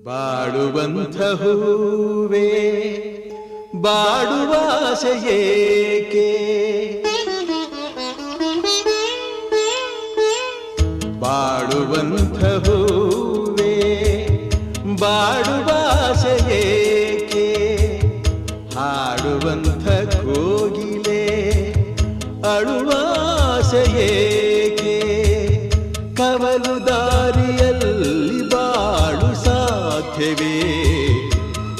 ಬಾಡುವಂಥ ಹೂವೇ ಬಾಡುವ ಆಸೆಯೇಕೆ ಬಾಡುವಂಥ ಹೂವೇ ಬಾಡುವ ಸಾಧ್ಯವೇ?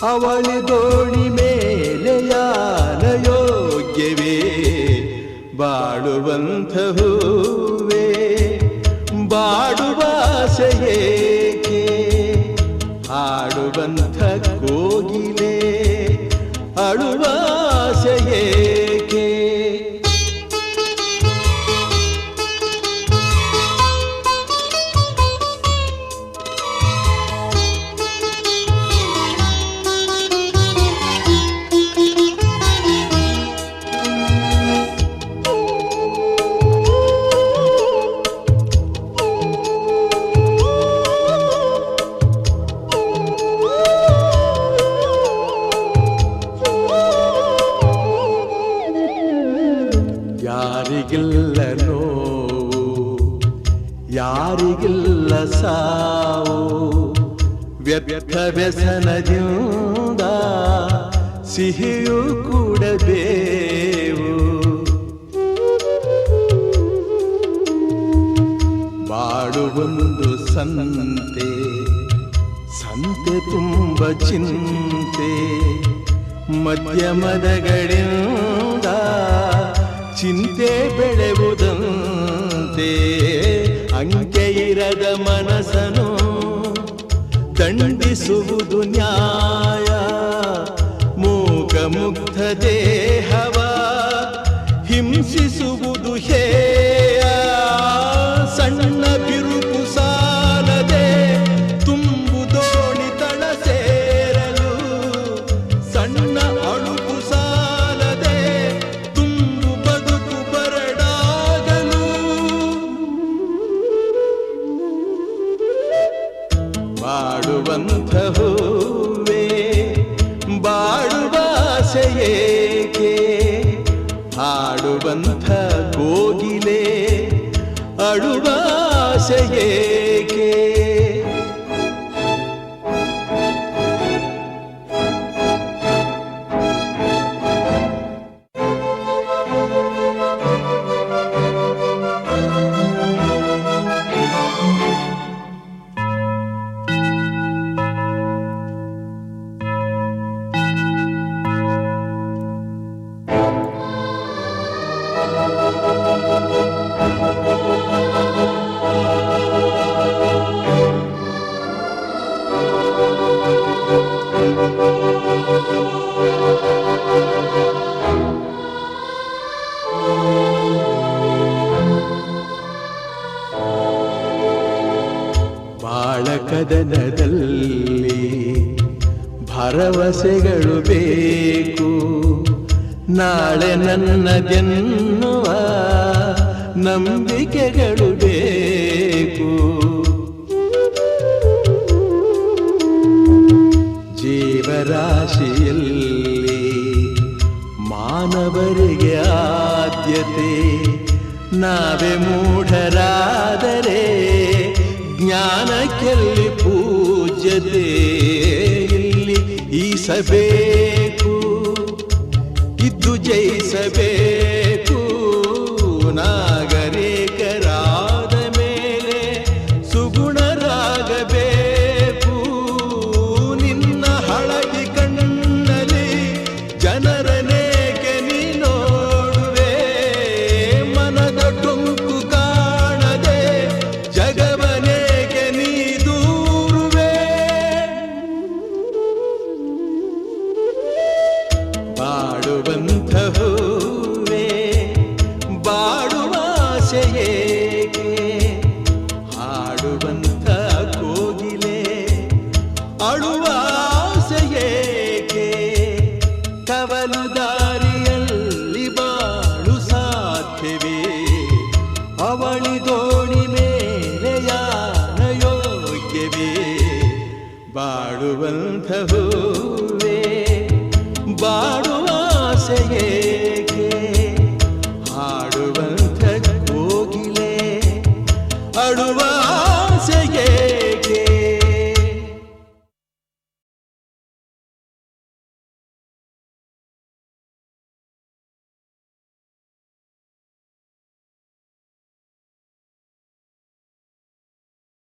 ಅವಳಿ ದೋಣಿ ಮೇಲೆ ಯಾನ ಯೋಗ್ಯವೇ ಬಾಳುವಂಥ ಹೂವೇ ಬಾಡುವ ಆಸೆಯೇಕೆ ಯಾರಿಗಿಲ್ಲ ನೋವು ಯಾರಿಗಿಲ್ಲ ಸಾವು ವ್ಯರ್ಥ ವ್ಯಸನದಿಂದ ಸಿಹಿಯೂ ಕೂಡಬೇವು ಬಾಡುವೊಂದು ಸಂತೆ ಸಂತೆ ತುಂಬ ಚಿಂತೆ ಮಧ್ಯಮದಗಳಿಂದ ಚಿಂತೆ ಬೆಳೆವುದಂತೆ ಅಂಕೆ ಇರದ ಮನಸ್ಸನು ದಂಡಿಸುವುದು ನ್ಯಾಯ. ಬಾಡುವ ಆಸೆಯೇಕೆ ಹಾಡುವಂಥ ಕೋಗಿಲೆ ಅಳುವ ಆಸೆಯೇಕೆ ಬಾಳಕದನದಲ್ಲಿ ಭರವಸೆಗಳು ಬೇಕು. ನಾಳೆ ನನ್ನ ನನ್ನದೆನ್ನುವ ನಂಬಿಕೆಗಳು ಜೀವರಾಶಿಯಲ್ಲಿ ಮಾನವರಿಗೆ ಆದ್ಯತೆ ನಾವೇ ಮೂಢರಾದರೆ ಜ್ಞಾನಕ್ಕೆಲ್ಲಿ ಪೂಜ್ಯತೆ. ಇಲ್ಲಿ ಈಸಬೇಕು ಇದ್ದು ಜಯಿಸಬೇಕು. ಬಾಡು